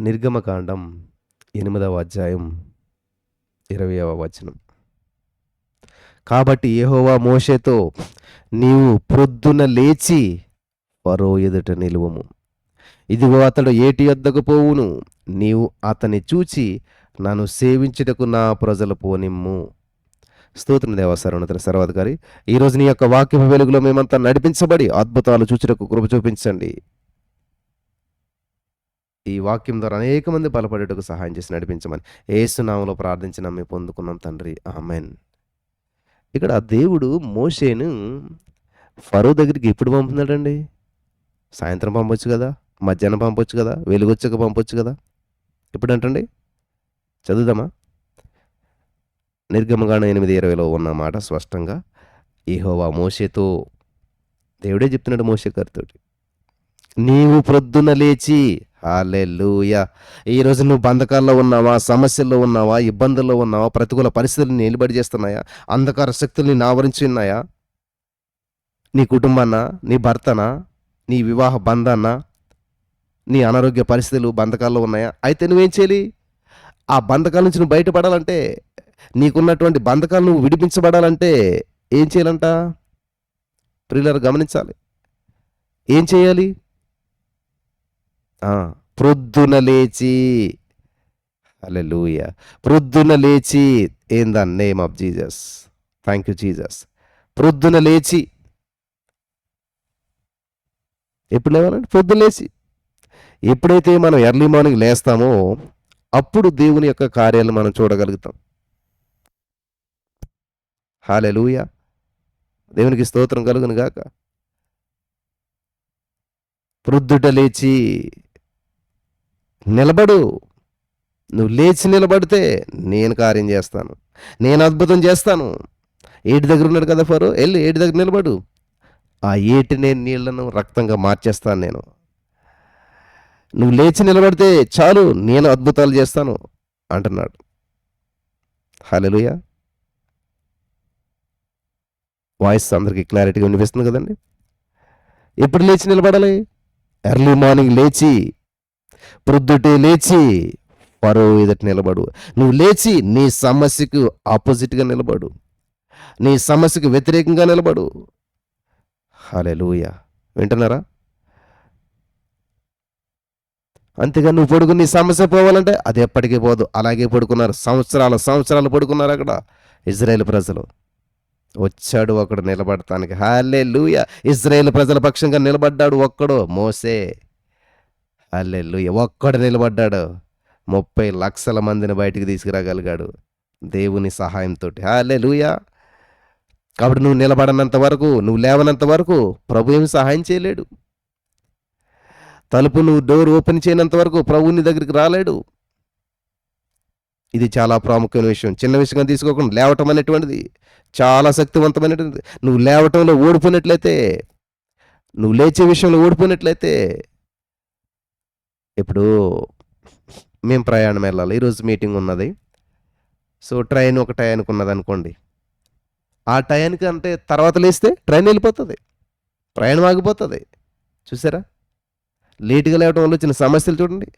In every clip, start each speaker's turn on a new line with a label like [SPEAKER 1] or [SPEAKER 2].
[SPEAKER 1] నిర్గమకాండం ఎనిమిదవ అధ్యాయం ఇరవయవ వచనం. కాబట్టి యెహోవా మోషేతో నీవు ప్రొద్దున లేచి ఫరో ఎదుట నిలువము. ఇదిగో అతడు ఏటి యొద్దకు పోవును? నీవు అతని చూచి నన్ను సేవించుటకు నా ప్రజలు పోనిమ్ము. స్తోత్రం దేవ సర్వాధికారి ఈరోజు నీ యొక్క వాక్య వెలుగులో మేమంతా నడిపించబడి అద్భుతాలు చూచుటకు కృప చూపించండి. ఈ వాక్యం ద్వారా అనేక మంది బలపడేటకు సహాయం చేసి నడిపించమని ఏసునామలో ప్రార్థించిన మేము పొందుకున్నాం తండ్రి. ఆమెన్. ఇక్కడ దేవుడు మోషేను ఫరో దగ్గరికి ఎప్పుడు పంపుతున్నాడండి? సాయంత్రం పంపొచ్చు కదా? మధ్యాహ్నం పంపొచ్చు కదా? వెలుగొచ్చాక పంపొచ్చు కదా? ఎప్పుడు అంటండి చదువుదామా? నిర్గమగాన ఎనిమిది ఇరవైలో ఉన్న మాట స్పష్టంగా ఈహోవా మోషేతో దేవుడే చెప్తున్నాడు మోషే గారితోటి నీవు ప్రొద్దున లేచి హాలెలూయ ఈరోజు నువ్వు బంధకాల్లో ఉన్నావా సమస్యల్లో ఉన్నావా ఇబ్బందుల్లో ఉన్నావా ప్రతికూల పరిస్థితులు నిలబడి చేస్తున్నాయా అంధకార శక్తుల్ని నావరించి ఉన్నాయా? నీ కుటుంబాన్న నీ భర్తనా నీ వివాహ బంధాన్న నీ అనారోగ్య పరిస్థితులు బంధకాల్లో ఉన్నాయా? అయితే నువ్వేం చేయాలి? ఆ బంధకాల నుంచి నువ్వు బయటపడాలంటే నీకున్నటువంటి బంధకాలు నువ్వు విడిపించబడాలంటే ఏం చేయాలంట? ప్రియులరు గమనించాలి. ఏం చేయాలి? ప్రొద్దున లేచి అలెలుయ ప్రొద్దున లేచి in the name of Jesus thank you Jesus ప్రొద్దున లేచి ఎప్పుడు లేవాలంటే పొద్దున లేచి. ఎప్పుడైతే మనం ఎర్లీ మార్నింగ్ లేస్తామో అప్పుడు దేవుని యొక్క కార్యాలు మనం చూడగలుగుతాం. హాలెలూయ దేవునికి స్తోత్రం కలుగును గాక ప్రొద్దుట లేచి నిలబడు. నువ్వు లేచి నిలబడితే నేను కార్యం చేస్తాను. నేను అద్భుతం చేస్తాను. ఏటి దగ్గర ఉన్నాడు కదా ఫరో? వెళ్ళి ఏటి దగ్గర నిలబడు. ఆ ఏటి నేను నీళ్ళను రక్తంగా మార్చేస్తాను నేను. నువ్వు లేచి నిలబడితే చాలు నేను అద్భుతాలు చేస్తాను అంటున్నాడు. హలోయ వాయిస్ అందరికీ క్లారిటీగా వినిపిస్తుంది కదండి. ఎప్పుడు లేచి నిలబడాలి? ఎర్లీ మార్నింగ్ లేచి ప్రొద్దుటే లేచి పరో ఎదుట నిలబడు. నువ్వు లేచి నీ సమస్యకు ఆపోజిట్గా నిలబడు. నీ సమస్యకు వ్యతిరేకంగా నిలబడు. హలే వింటున్నారా? అంతేగా నువ్వు పడుకుని నీ సమస్య పోవాలంటే అది ఎప్పటికీ పోదు. అలాగే పడుకున్నారు. సంవత్సరాల సంవత్సరాలు పడుకున్నారు అక్కడ ఇజ్రాయేల్ ప్రజలు. వచ్చాడు ఒకడు నిలబడటానికి. హాలే లూయ ఇజ్రాయేల్ ప్రజల పక్షంగా నిలబడ్డాడు ఒక్కడు మోసే. అల్లెల్లు లూయ ఒక్కడు నిలబడ్డాడు. ముప్పై లక్షల మందిని బయటికి తీసుకురాగలిగాడు దేవుని సహాయంతో అల్లెలుయా లూయ కాబట్టి నువ్వు నిలబడనంత వరకు నువ్వు లేవనంత వరకు ప్రభు ఏమి సహాయం చేయలేడు. తలుపు నువ్వు డోర్ ఓపెన్ చేయనంత వరకు ప్రభువుని దగ్గరికి రాలేడు. ఇది చాలా ప్రాముఖ్యమైన విషయం. చిన్న విషయంగా తీసుకోకుండా లేవటం అనేటువంటిది చాలా శక్తివంతమైనటువంటిది. నువ్వు లేవటంలో ఓడిపోయినట్లయితే నువ్వు లేచే విషయంలో ఓడిపోయినట్లయితే ఇప్పుడు మేము ప్రయాణం వెళ్ళాలి. ఈరోజు మీటింగ్ ఉన్నది. సో ట్రైన్ ఒక టయానికి ఉన్నది అనుకోండి ఆ టయానికి అంటే తర్వాత లేస్తే ట్రైన్ వెళ్ళిపోతుంది. ప్రయాణం ఆగిపోతుంది. చూసారా? లేటుగా లేవడం వల్ల వచ్చిన సమస్యలు చూడండి.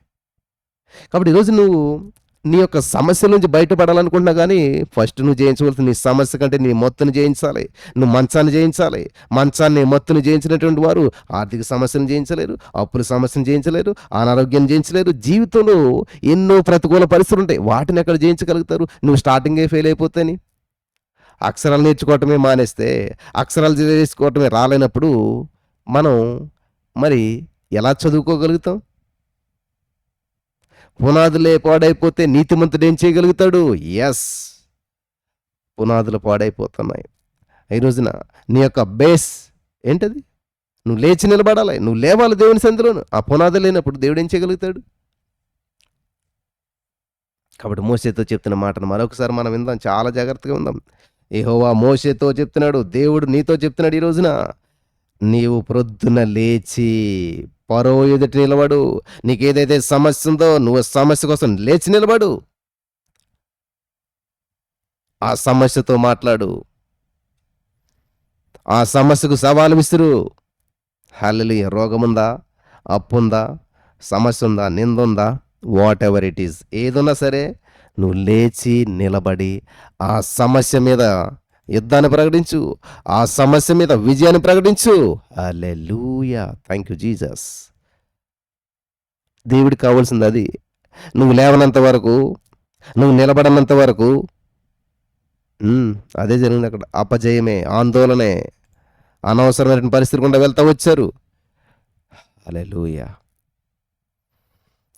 [SPEAKER 1] కాబట్టి ఈరోజు నువ్వు నీ యొక్క సమస్య నుంచి బయటపడాలనుకుంటున్నా కానీ ఫస్ట్ నువ్వు జయించవలసిన నీ సమస్య కంటే నీ మొత్తును జయించాలి. నువ్వు మంచాన్ని జయించాలి. మంచాన్ని మొత్తును జయించినటువంటి వారు ఆర్థిక సమస్యను జయించలేరు అప్పుల సమస్యను జయించలేరు అనారోగ్యం జయించలేరు. జీవితంలో ఎన్నో ప్రతికూల పరిస్థితులు ఉంటాయి. వాటిని ఎక్కడ జయించగలుగుతారు? నువ్వు స్టార్టింగే ఫెయిల్ అయిపోతేని అక్షరాలు నేర్చుకోవటమే మానేస్తే అక్షరాలు నేర్చుకోవటమే రాలేనప్పుడు మనం మరి ఎలా చదువుకోగలుగుతాం? పునాదులే పాడైపోతే నీతిమంతుడు ఏం చేయగలుగుతాడు? ఎస్ పునాదులు పాడైపోతున్నాయి. ఈ రోజున నీ యొక్క బేస్ ఏంటది? నువ్వు లేచి నిలబడాలి. నువ్వు లేవాలి దేవుని సందులోను ఆ పునాది లేనప్పుడు దేవుడు ఏం చేయగలుగుతాడు? కాబట్టి మోసేతో చెప్తున్న మాటను మరొకసారి మనం విందాం. చాలా జాగ్రత్తగా ఉందాం ఏహోవా మోసేతో చెప్తున్నాడు. దేవుడు నీతో చెప్తున్నాడు ఈ రోజున. నీవు ప్రొద్దున లేచి పరో ఎదుటి నిలబడు. నీకేదైతే సమస్య ఉందో నువ్వు సమస్య కోసం లేచి నిలబడు. ఆ సమస్యతో మాట్లాడు. ఆ సమస్యకు సవాలు విసురు. హల్లి రోగముందా? అప్పుందా? సమస్య ఉందా నిందుందా? Whatever it is. ఏదున్నా సరే నువ్వు లేచి నిలబడి ఆ సమస్య మీద యుద్ధాన్ని ప్రకటించు ఆ సమస్య మీద విజయాన్ని ప్రకటించు. అలే లూయా థ్యాంక్ యూ జీజస్ దేవుడికి కావాల్సింది అది. నువ్వు లేవనంత వరకు నువ్వు నిలబడనంత వరకు అదే జరిగింది అక్కడ. అపజయమే ఆందోళనే అనవసరమైన పరిస్థితి గుండా వెళ్తా వచ్చారు. అలే లూయ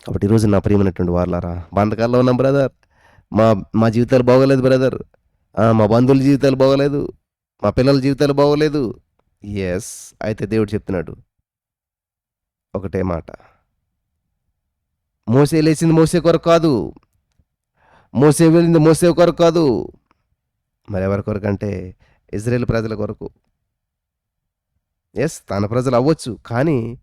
[SPEAKER 1] కాబట్టి ఈరోజు నా ప్రియమైనటువంటి వాళ్ళారా బంధకాల్లో ఉన్నాం బ్రదర్. మా మా జీవితాలు బాగోలేదు బ్రదర్. మా బంధువుల జీవితాలు బాగోలేదు మా పిల్లల జీవితాలు బాగోలేదు. ఎస్ అయితే దేవుడు చెప్తున్నాడు ఒకటే మాట. మోసే లేచింది మోసే కొరకు కాదు. మోసే వెళ్ళింది మోసే కొరకు కాదు. మరి ఎవరి కొరకు అంటే ఇజ్రాయేల్ ప్రజల కొరకు? ఎస్ తన ప్రజలు అవ్వచ్చు కానీ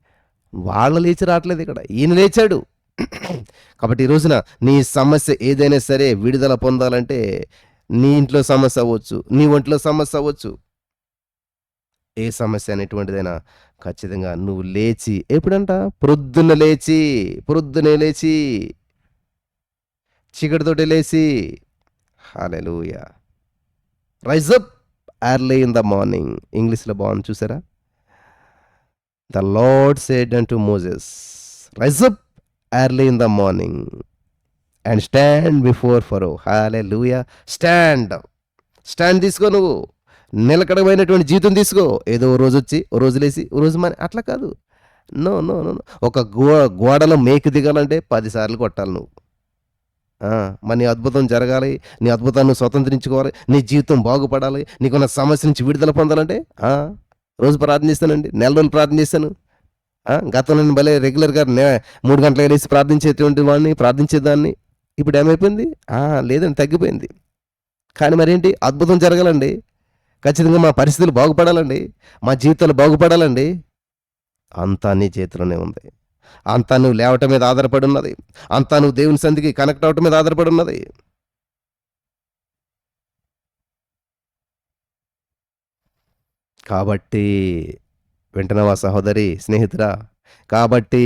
[SPEAKER 1] వాళ్ళ లేచి రావట్లేదు ఇక్కడ. ఈయన లేచాడు. కాబట్టి ఈ రోజున నీ సమస్య ఏదైనా సరే విడుదల పొందాలంటే నీ ఇంట్లో సమస్య అవ్వచ్చు నీ ఒంట్లో సమస్య అవ్వచ్చు. ఏ సమస్య అనేటువంటిదైనా ఖచ్చితంగా నువ్వు లేచి ఎప్పుడంట? ప్రొద్దున లేచి ప్రొద్దునే లేచి చీకటితోటి లేచి. Hallelujah rise up early in the morning ఇంగ్లీష్లో బాగుంది చూసారా? The lord said and to Moses rise up early in the morning and stand before Pharaoh hallelujah stand stand తీసుకో నువ్వు. నిలకడమైనటువంటి జీవితం తీసుకో. ఏదో ఓ రోజు వచ్చి ఓ రోజు లేచి ఓ రోజు మన అట్లా కాదు. నో నో నో ఒక గో గోడలో మేకు దిగాలంటే పదిసార్లు కొట్టాలి నువ్వు. మరి నీ అద్భుతం జరగాలి. నీ అద్భుతాన్ని స్వతంత్రించుకోవాలి. నీ జీవితం బాగుపడాలి. నీకున్న సమస్య నుంచి విడుదల పొందాలంటే రోజు ప్రార్థిస్తానండి నెల రోజులు ప్రార్థిస్తాను గతంలో నేను భలే రెగ్యులర్గా నే మూడు గంటలకు వేసి ప్రార్థించేటువంటి వాడిని ప్రార్థించేదాన్ని. ఇప్పుడు ఏమైపోయింది? లేదండి తగ్గిపోయింది. కానీ మరేంటి? అద్భుతం జరగాలండి. ఖచ్చితంగా మా పరిస్థితులు బాగుపడాలండి. మా జీవితాలు బాగుపడాలండి. అంతా నీ చేతిలోనే ఉంది. అంతా నువ్వు లేవటం మీద ఆధారపడి ఉన్నది. అంతా నువ్వు దేవుని సంధికి కనెక్ట్ అవటం మీద ఆధారపడి ఉన్నది. కాబట్టి వింటనవా సహోదరి స్నేహితురా కాబట్టి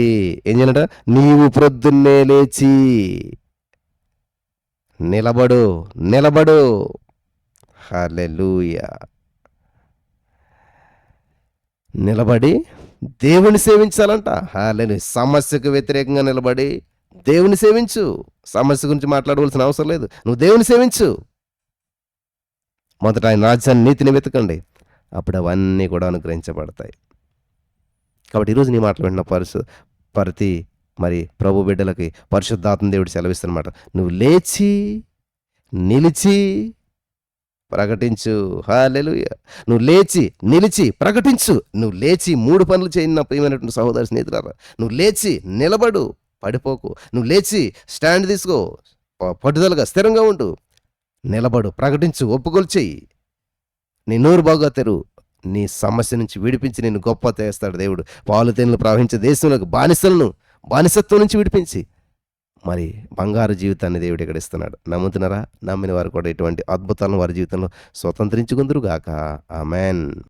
[SPEAKER 1] ఏం చేయనట నీవు ప్రొద్దున్నే లేచి నిలబడు నిలబడు. హలెలూయ నిలబడి దేవుని సేవించాలంట. హాలేలు సమస్యకు వ్యతిరేకంగా నిలబడి దేవుని సేవించు. సమస్య గురించి మాట్లాడవలసిన అవసరం లేదు. నువ్వు దేవుని సేవించు. మొదట ఆయన రాజ్యాన్ని నీతిని వెతకండి. అప్పుడు అవన్నీ కూడా అనుగ్రహించబడతాయి. కాబట్టి ఈరోజు నీ మాట్లాడిన పరిస్థితి ప్రతి మరి ప్రభు బిడ్డలకి పరిశుద్ధాత్మ దేవుడు సెలవిస్తున్నమాట. నువ్వు లేచి నిలిచి ప్రకటించు. హాలెలు నువ్వు లేచి నిలిచి ప్రకటించు. నువ్వు లేచి మూడు పనులు చేయని ప్రియమైనటువంటి సహోదరి స్నేహితులారా. నువ్వు లేచి నిలబడు పడిపోకు. నువ్వు లేచి స్టాండ్ తీసుకో పట్టుదలగా స్థిరంగా ఉండు. నిలబడు ప్రకటించు ఒప్పుకోలు చెయ్యి నీ నోరు బాగా తెరు. నీ సమస్య నుంచి విడిపించి నేను గొప్ప చేస్తాడు దేవుడు. పాలు తేనెలు ప్రవహించే దేశంలోకి బానిసలను బానిసత్వం నుంచి విడిపించి. మరి బంగారు జీవితాన్ని దేవుడు ఇక్కడ ఇస్తున్నాడు. నమ్ముతున్నారా? నమ్మిన వారు కూడా ఇటువంటి అద్భుతాలను వారి జీవితంలో స్వతంత్రించుకుందరుగాక. ఆ ఆమెన్.